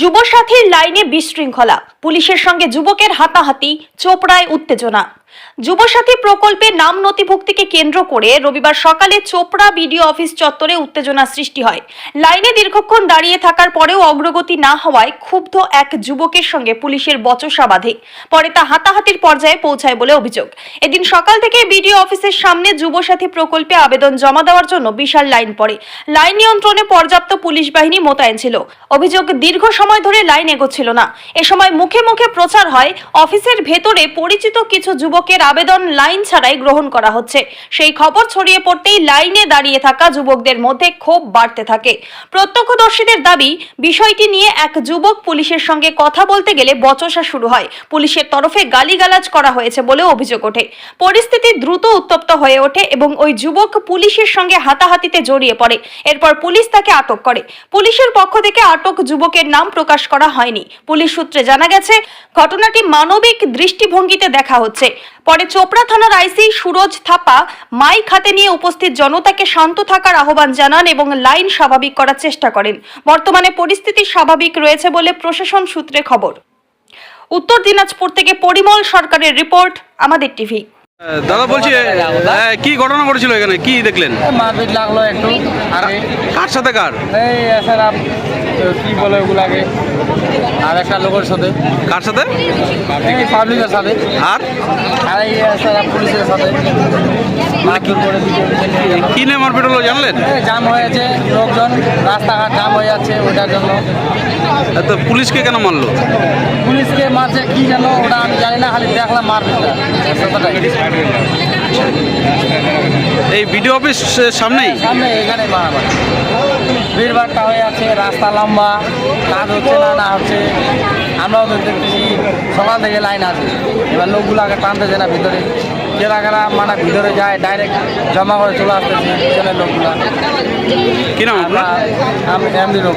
যুবসাথীর লাইনে বিশৃঙ্খলা। পুলিশের সঙ্গে যুবকের হাতাহাতি চোপড়ায় উত্তেজনা। যুবসাথী প্রকল্পে নাম নথিভুক্তিকে কেন্দ্র করে রবিবার সকালে চোপড়া বিডিও অফিস চত্বরে উত্তেজনা সৃষ্টি হয়। লাইনে দীর্ঘক্ষণ দাঁড়িয়ে থাকার পরেও অগ্রগতি না হওয়ায় ক্ষুব্ধ এক যুবকের সঙ্গে পুলিশের বচসা বাঁধে। পরে তা হাতাহাতির পর্যায়ে পৌঁছায় বলে অভিযোগ। এদিন সকাল থেকে বিডিও অফিসের সামনে যুবসাথী প্রকল্পে আবেদন জমা দেওয়ার জন্য বিশাল লাইন পড়ে। লাইন নিয়ন্ত্রণে পর্যাপ্ত পুলিশ বাহিনী মোতায়েন ছিল। অভিযোগ দীর্ঘ সময় ধরে লাইন এগোচ্ছিল না। এ সময় মুখে মুখে প্রচার হয়, অফিসের ভেতরে পরিচিত কিছু যুবকের আবেদন লাইন ছাড়াই গ্রহণ করা হচ্ছে। সেই খবর ছড়িয়ে পড়তেই লাইনে দাঁড়িয়ে থাকা যুবকদের মধ্যে ক্ষোভ বাড়তে থাকে। প্রত্যক্ষদর্শীদের দাবি, বিষয়টি নিয়ে এক যুবক পুলিশের সঙ্গে কথা বলতে গেলে বচসা শুরু হয়। পুলিশের তরফে গালিগালাজ করা হয়েছে বলেও অভিযোগ ওঠে। পরিস্থিতি দ্রুত উত্তপ্ত হয়ে ওঠে এবং ওই যুবক পুলিশের সঙ্গে হাতাহাতিতে জড়িয়ে পড়ে। এরপর পুলিশ তাকে আটক করে। পুলিশের পক্ষ থেকে আটক যুবকের নাম প্রকাশ করা হয়নি। পুলিশ সূত্রে জানা গেছে, ঘটনাটি মানবিক দৃষ্টিভঙ্গিতে দেখা হচ্ছে। পরে চোপড়া থানার আইসি সুরজ থাপা মাইক হাতে নিয়ে উপস্থিত জনতাকে শান্ত থাকার আহ্বান জানান এবং লাইন স্বাভাবিক করার চেষ্টা করেন। বর্তমানে পরিস্থিতি স্বাভাবিক রয়েছে বলে প্রশাসন সূত্রে খবর। উত্তর দিনাজপুর থেকে পরিমল সরকারের রিপোর্ট আমাদের টিভি। দাদা বলছি কি ঘটনা ঘটেছিল এখানে? কি দেখলেন? মারপিট লাগল একটু। আগে কার? সাথে কার এই স্যার কি বলে ওগুলাকে? আর একটা লোকের সাথে। কার সাথে? পাবলিকের সাথে। আর? আর এই স্যার পুলিশের সাথে। দিকে কি নিয়ে মারপিট হলো জানলেন? জাম হয়েছে লোকজন রাস্তাঘাট জাম হয়ে যাচ্ছে ওটার জন্য। তো পুলিশকে কেন মারলো? পুলিশকে মারছে কি যেন ওটা আমি জানি না খালি দেখলাম মারপিটটা। এই বিডিও অফিস সামনেই? সামনে এখানে মারামারি ভিড়ভাড়টা হয়ে আছে রাস্তা লম্বা কাজ হচ্ছে না না হচ্ছে। আমরাও তো দেখতেছি সকাল থেকে লাইন আছে। এবার লোকগুলোকে টানতেছে না ভিতরে। কেরা কেরা মানে ভিতরে যায় ডাইরেক্ট জমা করে চলে আসতেছে পিছনের লোকগুলা। কি আমরা আমি এমনি লোক